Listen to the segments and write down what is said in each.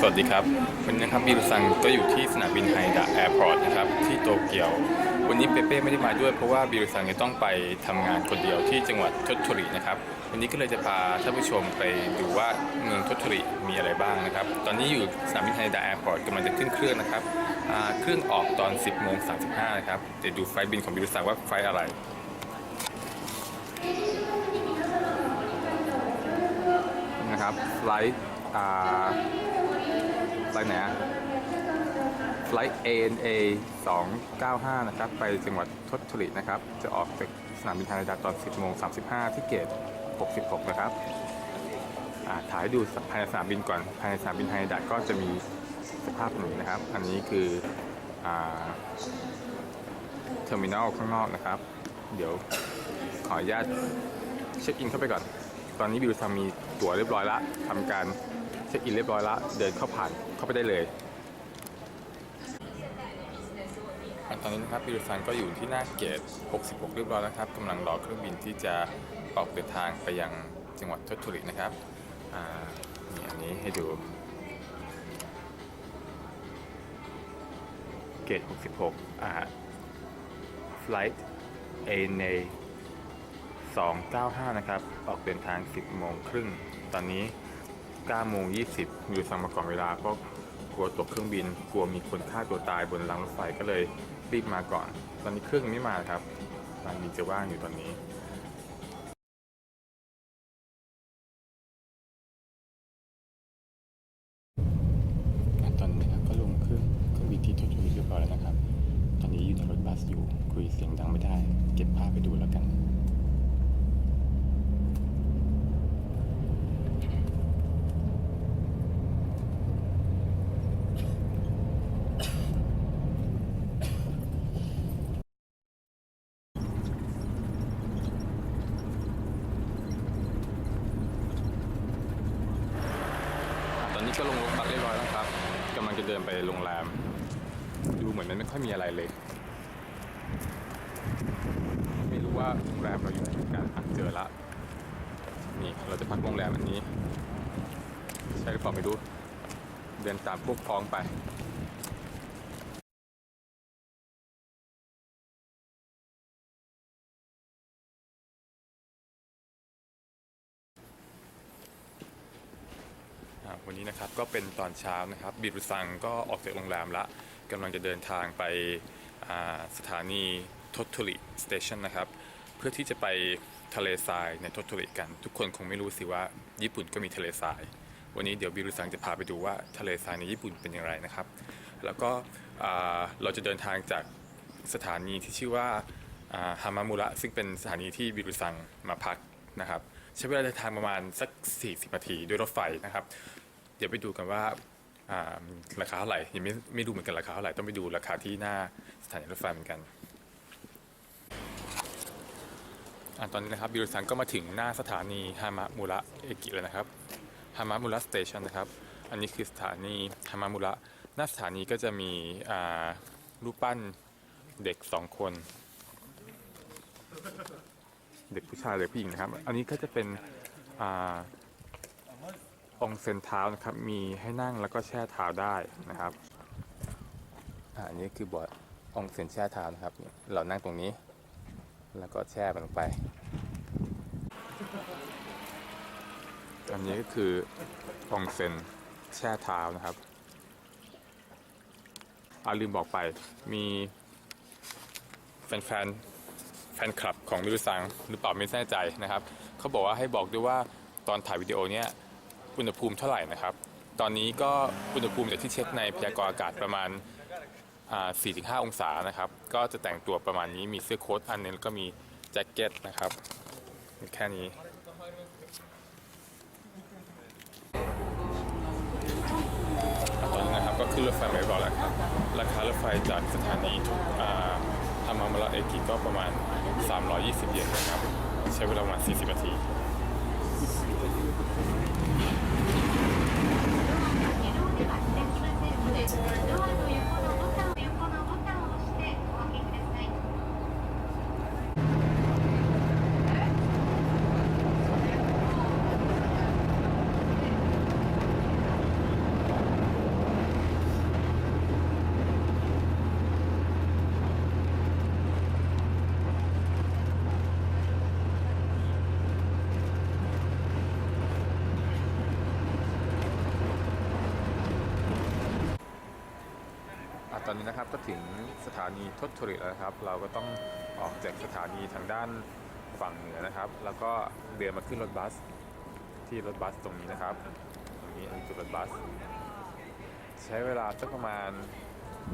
สวัสดีครับ วันนี้นะครับบิรุซังก็อยู่ที่สนามบินไฮดะแอร์พอร์ตนะครับที่โตเกียว วันนี้เปเป้ไม่ได้มาด้วยเพราะว่าบิรุซังเนี่ยต้องไปทำงานคนเดียวที่จังหวัดทศรินะครับ วันนี้ก็เลยจะพาท่านผู้ชมไปดูว่าเมืองทศริมีอะไรบ้างนะครับ ตอนนี้อยู่สนามบินไฮดะแอร์พอร์ตกำลังจะขึ้นเครื่องนะครับเครื่องออกตอน 10โมง35นะครับเดี๋ยวดูไฟบินของบิรุซังว่าไฟอะไรนะครับไฟลท์อ่า ไฟล์ไหนอะไฟล์ ANA 295 นะครับ ไปจังหวัดทศรินะครับ จะออกจากสนามบินฮานาดาตอน 10โมง35 ที่เกต 66 นะครับถ่ายดูภายในสนามบินก่อน ภายในสนามบินฮานาดาก็จะมีสภาพหนึ่งนะครับ อันนี้คือเทอร์มินอลข้างนอกนะครับ เดี๋ยวขออนุญาตเช็คอินเข้าไปก่อน ตอนนี้บิวทำมีตั๋วเรียบร้อยละทำการ เช็คอินเรียบร้อยละเดินเข้าผ่านเข้าไปได้เลยตอนนี้นะครับบิวซันก็อยู่ที่หน้าเกต 66 เรียบร้อยแล้วครับกำลังรอเครื่องบินที่จะออกเดินทางไปยังจังหวัดทศรินะครับนี่อันนี้ให้ดู เกต 66 อ่า flight ANA 295 นะครับ ออกเดินทาง 10 โมงครึ่ง ตอนนี้ 9โมง20อยู่สั่งมาก่อนเวลาเพราะกลัวตกเครื่องบิน กลัวมีคนฆ่าตัวตายบนรางรถไฟก็เลยรีบมาก่อน ตอนนี้เครื่องไม่มาครับลานบินจะว่างอยู่ตอนนี้ ตอนนี้นะครับก็ลงเครื่องเครื่องบินที่ทศวิเรียบร้อยแล้วนะครับ ตอนนี้อยู่ในรถบัสอยู่ คุยเสียงดังไม่ได้ เก็บภาพไปดูแล้วกัน ตอนนี้ ก็ลงรถบัสเรียบร้อยแล้วครับกำลังจะเดินไปโรงแรม ดูเหมือนมันไม่ค่อยมีอะไรเลย ไม่รู้ว่าโรงแรมเราอยู่ไหนกันเจอละนี่เราจะพักโรงแรมอันนี้ ใช่หรือเปล่าไม่รู้ เดินตามพวกพ้องไป อ่าวันนี้นะครับ ก็เป็นตอนเช้านะครับ บิรุซังก็ออกจากโรงแรมละกำลังจะเดินทางไปสถานีทศริสเตชันนะครับ เพื่อที่จะไปทะเลทรายในทศริกัน ทุกคนคงไม่รู้สิว่าญี่ปุ่นก็มีทะเลทราย วันนี้เดี๋ยวบิรุซังจะพาไปดูว่าทะเลทรายในญี่ปุ่นเป็นอย่างไรนะครับ แล้วก็เราจะเดินทางจากสถานีที่ชื่อว่าฮามามุระซึ่งเป็นสถานีที่บิรุซังมาพักนะครับ ใช้เวลาเดินทางประมาณสัก 40 นาทีด้วยรถไฟนะครับ เดี๋ยวไปดูกันว่าราคาเท่าไหร่ยังไม่ไม่รู้เหมือนกันราคาเท่าไหร่ต้องไปดูราคาที่หน้าสถานีรถไฟเหมือนกันอตอนนี้นะครับบิรุซังก็มาถึงหน้าสถานีฮามะมุระเอกิแล้วนะครับฮามะมุระสเตชันนะครับอันนี้คือสถานีฮามะมุระหน้าสถานีก็จะมีรูปปั้นเด็กสองคน เด็กผู้ชายหรือผู้หญิงนะครับ อันนี้ก็จะเป็นอ่า องเซนเท้านะครับ มีให้นั่งแล้วก็แช่เท้าได้นะครับอันนี้คือบอร์ดองเซนแช่เท้านะครับ เรานั่งตรงนี้ แล้วก็แช่มันลงไป อันนี้ก็คือองเซนแช่เท้านะครับอาลืมบอกไปมีแฟนๆแฟนคลับของมิรุซังหรือเปล่าไม่แน่ใจนะครับ เขาบอกว่าให้บอกด้วยว่าตอนถ่ายวิดีโอเนี้ย อุณหภูมิเท่าไหร่นะครับ ตอนนี้ก็อุณหภูมิจากที่เช็คในพยากรณ์อากาศประมาณ 4-5 องศานะครับ ก็จะแต่งตัวประมาณนี้มีเสื้อโค้ทอันนึงแล้วก็มีแจ็คเก็ตนะครับมีแค่นี้ตอนนี้นะครับก็ขึ้นรถไฟมาเรียบอยแล้วครับ ราคารถไฟจากสถานีอ่าทามามาระเอกิก็ประมาณ 320 เยนนะครับ ใช้เวลาประมาณ 40 นาที 이동하는 일본어 ตอนนี้นะครับก็ถึงสถานีทศทริแล้วครับ เราก็ต้องออกจากสถานีทางด้านฝั่งเหนือนะครับ แล้วก็เดินมาขึ้นรถบัสที่รถบัสตรงนี้นะครับ ตรงนี้จุดรถบัส ใช้เวลาสักประมาณ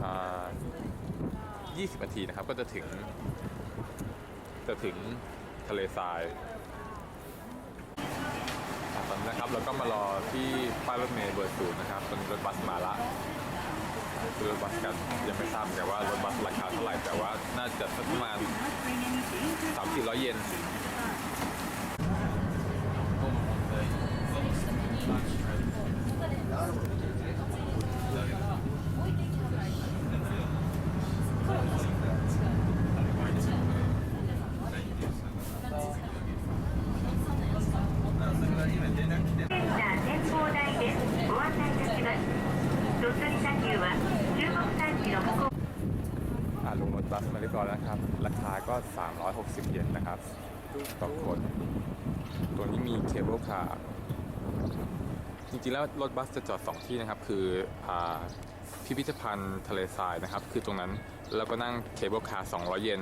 20นาทีนะครับ ก็จะถึง จะถึงทะเลทรายตอนนี้นะครับเราก็มารอที่ป้ายรถเมล์เบอร์ศูนย์นะครับตอนนี้รถบัสมาละ คือรถบัสกันยังไม่ทราบเหมือนกันว่ารถบัสราคาเท่าไหร่แต่ว่าน่าจะสักประมาณสามสี่ร้อยเยนาคาก็ 360 เยนนะครับต่อคนตัวนี้มีเคเบิลคาร์จริงๆแล้วรถบัสจะจอด 2 ที่นะครับ คืออ่พิพิธภัณฑ์ทะเลทรายนะครับ คือตรงนั้นแล้วก็นั่งเคเบิลคาร์200 เยน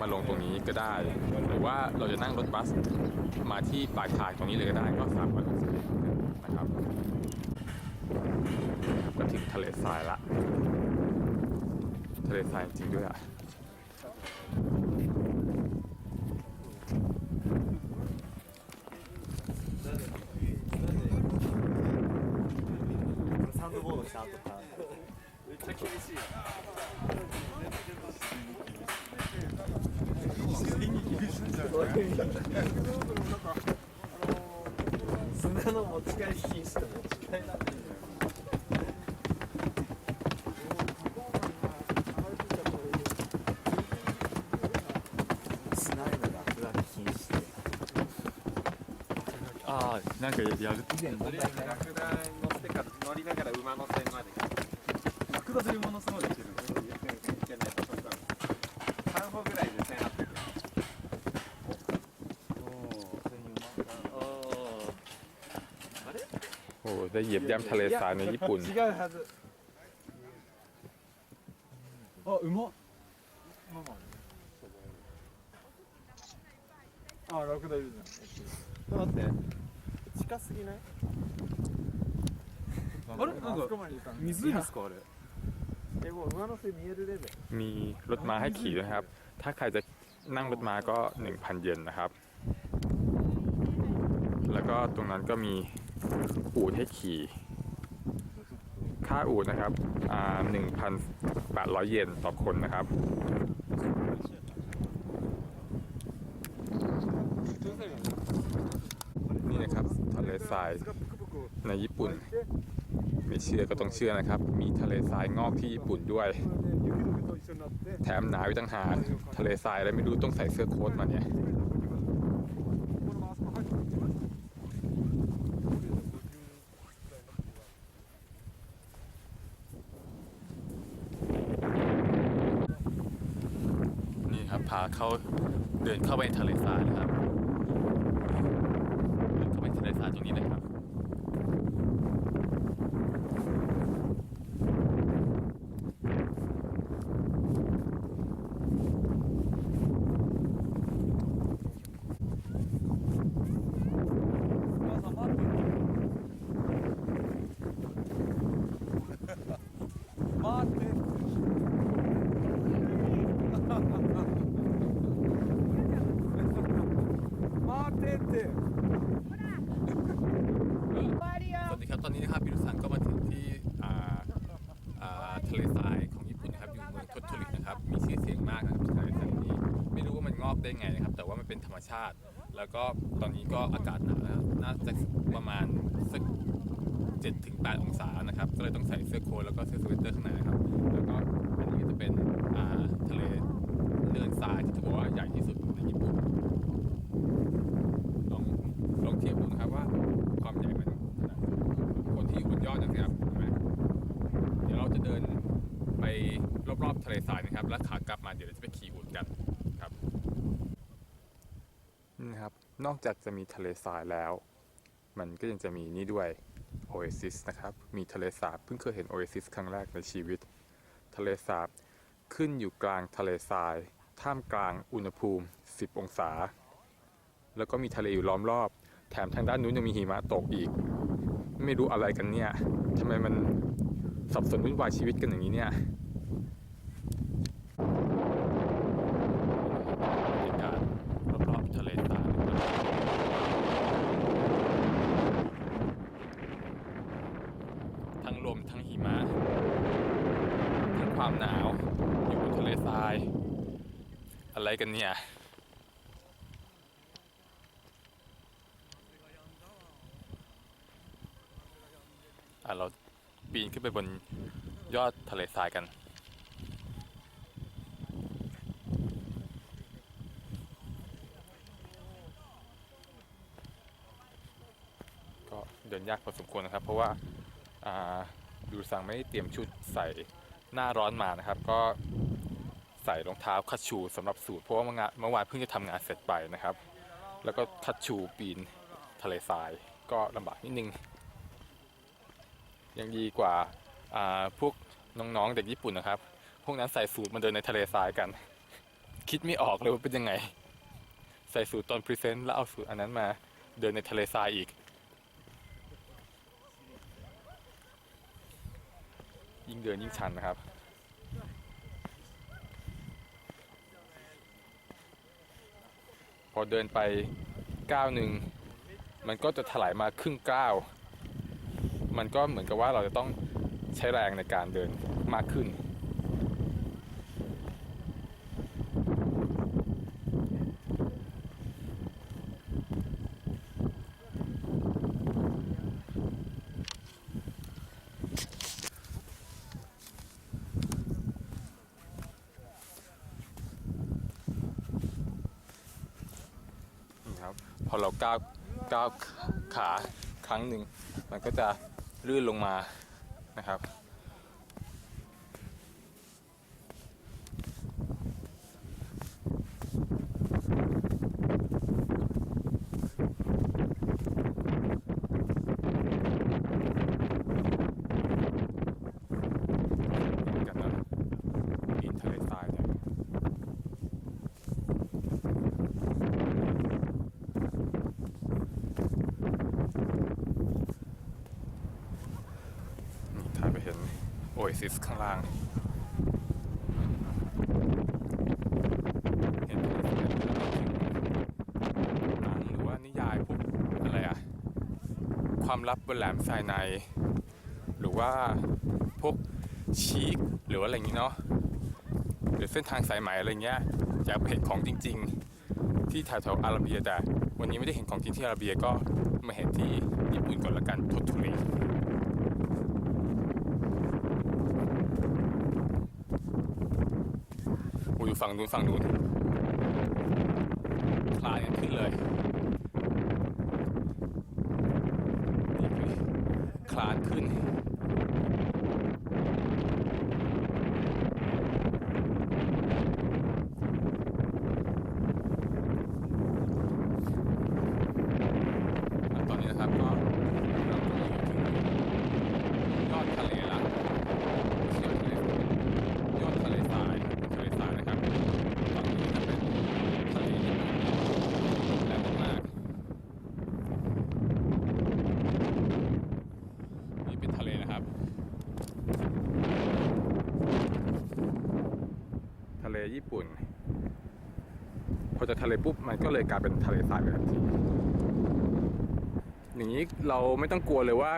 มาลงตรงนี้ก็ได้ หรือว่าเราจะนั่งรถบัสมาที่ปลายทางตรงนี้เลยก็ได้ก็360เยนนะครับก็ถึงทะเลทรายละ ทะเลทรายจริงด้วยอะ 砂の持ち帰り禁止と持ち帰らない。なんかやる。以前問題。 เหยียบย่ำทะเลทรายในญี่ปุ่น 違うはずあうまっあラクダいるじゃんちょっと待って近すぎないあれなんか湖ですかあれえもう馬の背見えるレベル มีรถม้าให้ขี่ด้วยนะครับ ถ้าใครจะนั่งรถม้าก็ 1,000 เยนนะครับ แล้วก็ตรงนั้นก็มี อูฐให้ขี่ ค่าอูฐนะครับอ่า1,800เยนต่อคนนะครับนี่นะครับทะเลทรายในญี่ปุ่น ไม่เชื่อก็ต้องเชื่อนะครับ มีทะเลทรายงอกที่ญี่ปุ่นด้วย แถมหนาวอีกต่างหากทะเลทรายอะไรไม่รู้ต้องใส่เสื้อโค้ทมาเนี่ย นี่ครับพาเข้าเดิ นเข้าไปในทะเลทราย ธรรมชาติ แล้วก็ตอนนี้ก็อากาศหนาวนะน่าจะประมาณสัก7ถึง8องศานะครับ ก็เลยต้องใส่เสื้อโค้ทแล้วก็เสื้อสเวตเตอร์ข้างในนะครับ แล้วก็อันนี้จะเป็นทะเลเนินทรายที่ถือว่าใหญ่ที่สุดในญี่ปุ่นลองลองเทียบดูนะครับว่าความใหญ่มันขนาดไหนคนที่อยู่บนยอดนั่นสิครับเห็นไหมเดี๋ยวเราจะเดินไปรอบๆทะเลทรายนะครับ แล้วขากลับมาเดี๋ยวเราจะไปขี่อูฐกันครับ นอกจากจะมีทะเลทรายแล้ว มันก็ยังจะมีนี่ด้วย Oasis นะครับ มีทะเลสาบเพิ่งเคยเห็น Oasis ครั้งแรกในชีวิต ทะเลสาบขึ้นอยู่กลางทะเลทราย ท่ามกลางอุณหภูมิ 10 องศา แล้วก็มีทะเลอยู่ล้อมรอบ แถมทางด้านนู้นยังมีหิมะตกอีก ไม่รู้อะไรกันเนี่ยทำไมมันสับสนวุ่นวายชีวิตกันอย่างนี้เนี่ยบรรยากาศรอบๆทะเลทรายทั้งลมทั้งหิมะ ทั้งความหนาว อยู่บนทะเลทราย อะไรกันเนี่ย อะเราปีนขึ้นไปบนยอดทะเลทรายกัน ก็เดินยากพอสมควรนะครับ เพราะว่าอ่าดูสั่งไม่เตรียมชุดใส่หน้าร้อนมานะครับ ก็ ใส่รองเท้าคัชชูสำหรับสูตรเพราะว่าเมื่อวานเพิ่งจะทำงานเสร็จไปนะครับ แล้วก็คัชชูปีนทะเลทรายก็ลำบากนิดนึงยังดีกว่าอ่าพวกน้องๆเด็กญี่ปุ่นนะครับ พวกนั้นใส่สูตรมาเดินในทะเลทรายกัน คิดไม่ออกเลยว่าเป็นยังไง ใส่สูตรตอนพรีเซนต์แล้วเอาสูตรอันนั้นมาเดินในทะเลทรายอีก ยิ่งเดินยิ่งชันนะครับ พ อเดินไปก้าวหนึ่งมันก็จะถลายมาครึ่งก้าว มันก็เหมือนกับว่าเราจะต้องใช้แรงในการเดินมากขึ้นครับ พอเรา ก้าวก้าวขาครั้งหนึ่ง มันก็จะลื่นลงมานะครับ กันนะปีนทะเลทรายเนี่ย นี่ถ่ายไปเห็นโอเอซิสข้างล่างเห็นเป็นหนังหรือว่านิยายพวกอะไรอะความลับบนแหลมทรายใน หรือว่าพวกชีคหรือว่าอะไรอย่างนี้เนาะหรือเส้นทางสายไหมอะไรเงี้ยอยากไปเห็นของจริง ๆ ที่แถวๆอาราเบียแต่วันนี้ไม่ได้เห็นของจริงที่อาราเบียก็มาเห็นที่ญี่ปุ่นก่อนละกันททุ รีโอ้ยอยู่ฝั่งนู้นฝั่งนู้นคลานกันขึ้นเลยนี่คือคลานขึ้น แล้วตอนนี้นะครับก็เราก็อยู่ถึงยอดทะเลละไม่ใช่ยอดทะเลยอดทะเลทรายทะเลทรายนะครับฝั่งนี้จะเป็นทะเลที่แรงมากๆนี่เป็นทะเลนะครับ ทะเลญี่ปุ่น พอจากทะเลปุ๊บมันก็เลยกลายเป็นทะเลทรายไปทันทีอย่างนี้เราไม่ต้องกลัวเลยว่า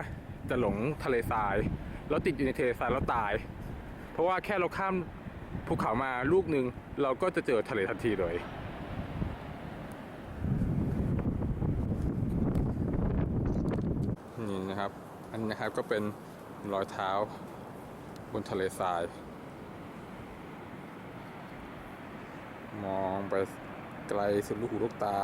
จะหลงทะเลทรายแล้วติดอยู่ในทะเลทรายแล้วตาย เพราะว่าแค่เราข้ามภูเขามาลูกหนึ่งเราก็จะเจอทะเลทันทีเลยนี่นะครับ อันนี้นะครับก็เป็นรอยเท้าบนทะเลทราย มองไป ไกลสุดลูกหูลูกตา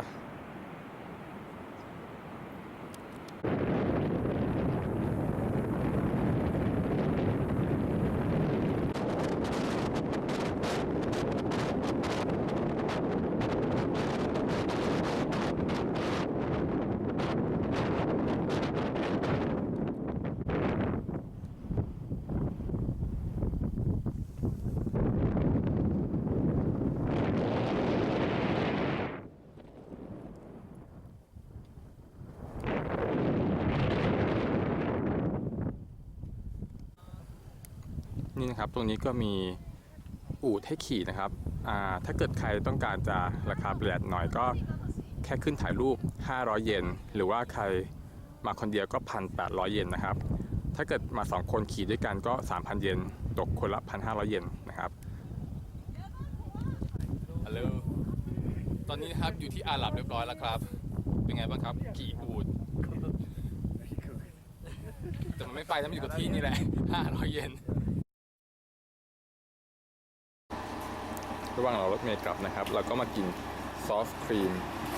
รับตรงนี้ก็มีอู่ให้ขี่นะครับอ่าถ้าเกิดใครต้องการจะราคาประหยัดหน่อยก็แค่ขึ้นถ่ายรูป 500 เยนหรือว่าใครมาคนเดียวก็ 1,800 เยนนะครับ ถ้าเกิดมา 2 คนขี่ด้วยกันก็ 3,000 เยนตกคนละ 1,500 เยนนะครับฮัลโหลตอนนี้นะครับอยู่ที่อาหรับเรียบร้อยแล้วครับ เป็นไงบ้างครับขี่อูดแต่มันไม่ไปนะมันอยู่กับที่นี่แหละ 500 เยน ระหว่างเรารถเมล์กลับนะครับ เราก็มากินซอฟต์ครีม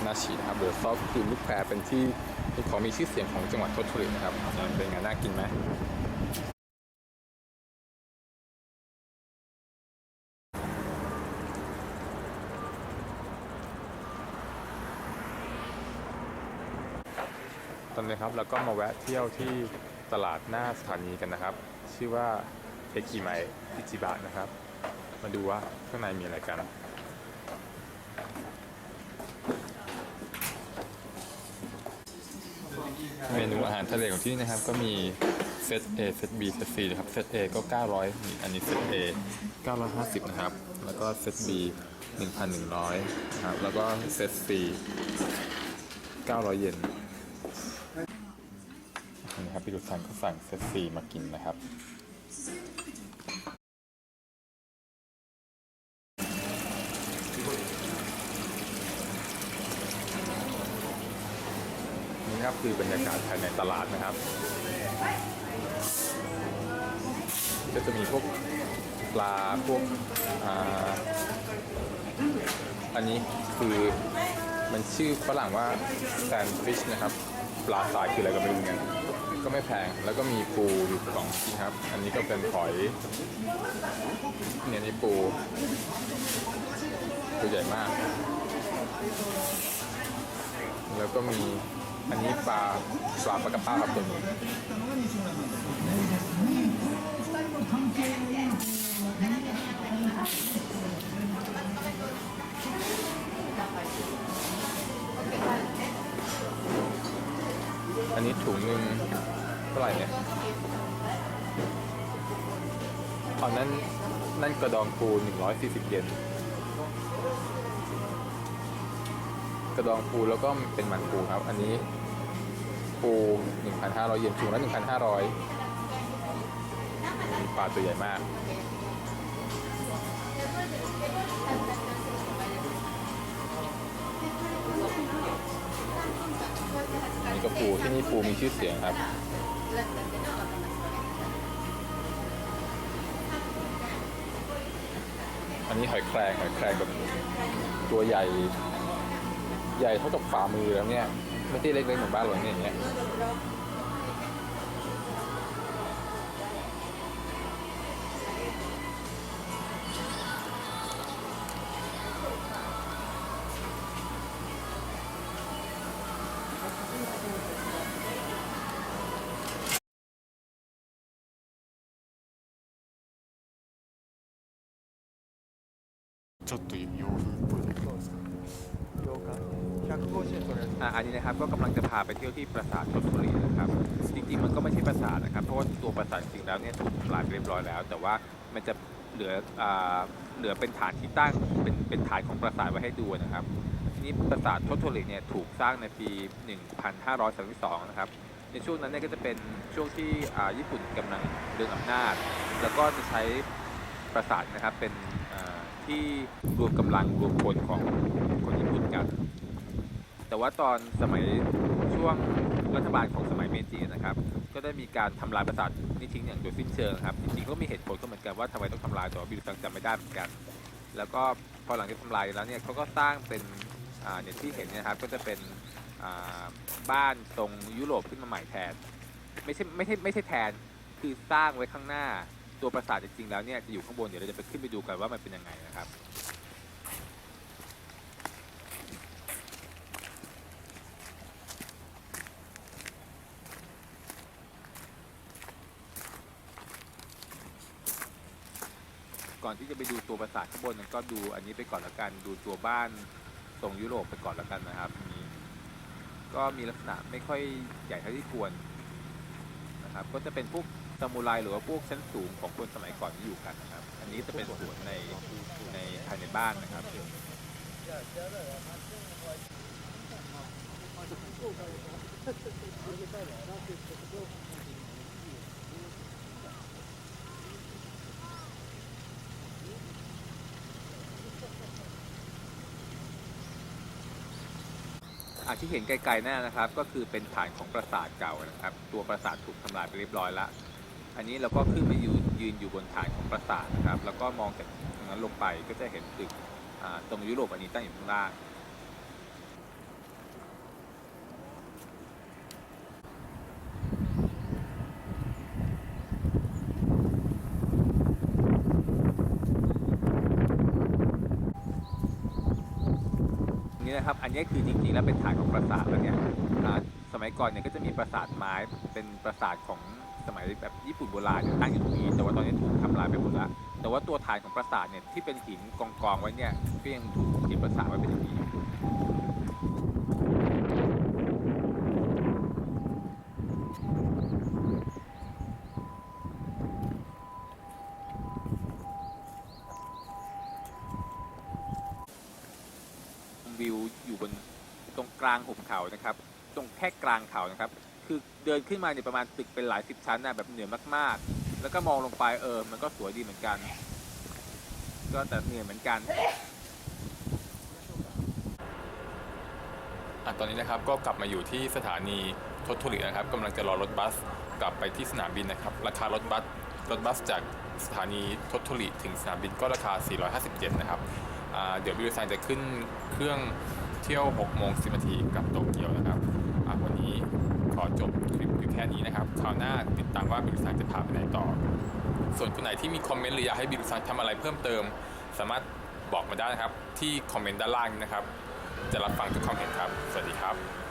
นาชินะครับหรือซอฟต์ครีมลูกแพรเป็นที่เป็นของมีชื่อเสียงของจังหวัดทตุรินะครับเป็นไงน่ากินไหมตอนนี้ครับเราก็มาแวะเที่ยวที่ตลาดหน้าสถานีกันนะครับ ชื่อว่าเอกิไมอิจิบะนะครับ มาดูว่าข้างในมีอะไรกันเมนูอาหารทะเลของที่นี่นะครับ ก็มีเซต A เซต B เซต C นะครับ เซต A ก็ 900นี่อันนี้เซต A 950 นะครับ แล้วก็เซต B 1,100นะครับ แล้วก็เซต C 900 เยนนี่ครับพี่ดุสันก็สั่งเซต C มากินนะครับ คือบรรยากาศภายในตลาดนะครับ ก็จะมีพวกปลาพวกอ่าอันนี้คือมันชื่อฝรั่งว่าแซนฟิชนะครับ ปลาทรายคืออะไรก็ไม่รู้เนี่ยก็ไม่แพงแล้วก็มีปูอยู่สองชิ้นครับ อันนี้ก็เป็นหอยเนี่ยนี่ปูตัวใหญ่มาก แล้วก็มี อันนี้ปลาปลาปลากระป้าครับตัวนี้อันนี้ถุงหนึ่งเท่าไหร่เนี่ยอันนั้นนั่นกระดองปู140 เยน กระดองปูแล้วก็เป็นหมันปูครับ อันนี้ปู1,500 เยนถุงละ1,500มีปลาตัวใหญ่มากนี่ก็ปูที่นี่ปูมีชื่อเสียงครับอันนี้หอยแครงหอยแครงแบบตัวใหญ่ ใหญ่เท่ากับฝ่ามือแล้วเนี่ย ไม่ใช่เล็กๆเหมือนบ้านเราเนี่ยอย่างเงี้ย อะอันนี้นะครับก็กำลังจะพาไปเที่ยวที่ปราสาททศบุรีนะครับจริงๆมันก็ไม่ใช่ปราสาทนะครับ เพราะว่าตัวปราสาทจริงๆแล้วเนี่ยถูกทำลายไปเรียบร้อยแล้ว แต่ว่ามันจะเหลืออ่าเหลือเป็นฐานที่ตั้งเป็นเป็นฐานของปราสาทไว้ให้ดูนะครับทีนี้ปราสาททศบุรีเนี่ยถูกสร้างในปี 1532 นะครับในช่วงนั้นเนี่ยก็จะเป็นช่วงที่อ่าญี่ปุ่นกำลังเรืองอำนาจ แล้วก็จะใช้ปราสาทนะครับเป็นอ่าที่รวมกำลังรวมพลของ แต่ว่าตอนสมัยช่วงรัฐบาลของสมัยเมจินะครับ ก็ได้มีการทำลายปราสาทนี้ทิ้งอย่างโดยสิ้นเชิงครับจริงๆก็มีเหตุผลก็เหมือนกันว่าทำไมต้องทำลายแต่ว่าบิลซังจำไม่ได้เหมือนกัน แล้วก็พอหลังจากทำลายแล้วเนี่ยเขาก็สร้างเป็นอ่าอย่างที่เห็นนะครับก็จะเป็นบ้านตรงยุโรปขึ้นมาใหม่แทน ไม่ใช่ไม่ใช่ไม่ใช่แทนคือสร้างไว้ข้างหน้าตัวปราสาทจริงๆแล้วเนี่ยจะอยู่ข้างบนเดี๋ยวเราจะไปขึ้นไปดูกันว่ามันเป็นยังไงนะครับ ก่อนที่จะไปดูตัวปราสาทข้างบนนั้นก็ดูอันนี้ไปก่อนละกันดูตัวบ้านตรงยุโรปไปก่อนละกันนะครับมีก็มีลักษณะไม่ค่อยใหญ่เท่าที่ควรนะครับก็จะเป็นพวกซามูไรหรือว่าพวกชั้นสูงของคนสมัยก่อนที่อยู่กันนะครับ อันนี้จะเป็นสวนในในภายในบ้านนะครับ อาที่เห็นไกลๆนั่นนะครับ ก็คือเป็นฐานของปราสาทเก่านะครับ ตัวปราสาทถูกทำลายไปเรียบร้อยละอันนี้เราก็ขึ้นมายืนยืนอยู่บนฐานของปราสาทนะครับ แล้วก็มองจากตรงนั้นลงไปก็จะเห็นตึกตรงยุโรปอันนี้ตั้งอยู่ข้างล่าง นี้นะครับ อันนี้คือจริงๆแล้วเป็นฐานของปราสาทแล้วเนี่ยสมัยก่อนเนี่ยก็จะมีปราสาทไม้เป็นปราสาทของสมัยแบบญี่ปุ่นโบราณตั้งอยู่ตรงนี้แต่ว่าตอนนี้ถูกทำลายไปหมดละแต่ว่าตัวฐานของปราสาทเนี่ยที่เป็นหินกองๆไว้เนี่ยก็ยังถูกเก็บรักษาไว้เป็นอย่างดีอยู่ วิวอยู่บนตรงกลางหุบเขานะครับ ตรง แค่กลางเขานะครับ คือเดินขึ้นมาเนี่ยประมาณตึกเป็นหลายสิบชั้นนะแบบเหนื่อยมากๆ แล้วก็มองลงไปเออ มันก็สวยดีเหมือนกัน ก็แต่เหนื่อยเหมือนกันอะตอนนี้นะครับก็กลับมาอยู่ที่สถานีทศทุรินะครับกำลังจะรอรถบัสกลับไปที่สนามบินนะครับ ราคารถบัสรถบัสจากสถานีทศทุริถึงสนามบินก็ราคา 457 นะครับเดี๋ยวบิวซันจะขึ้นเครื่องเที่ยว 6 โมง 10 นาทีกลับโตเกียวนะครับ ขอจบคลิปอยู่แค่นี้นะครับคราวหน้าติดตามว่าบิลซันจะพาไปไหนต่อ ส่วนคนไหนที่มีคอมเมนต์หรืออยากให้บิลซันทำอะไรเพิ่มเติม สามารถบอกมาได้นะครับ ที่คอมเมนต์ด้านล่างนี้นะครับ จะรับฟังทุกความเห็นครับ สวัสดีครับ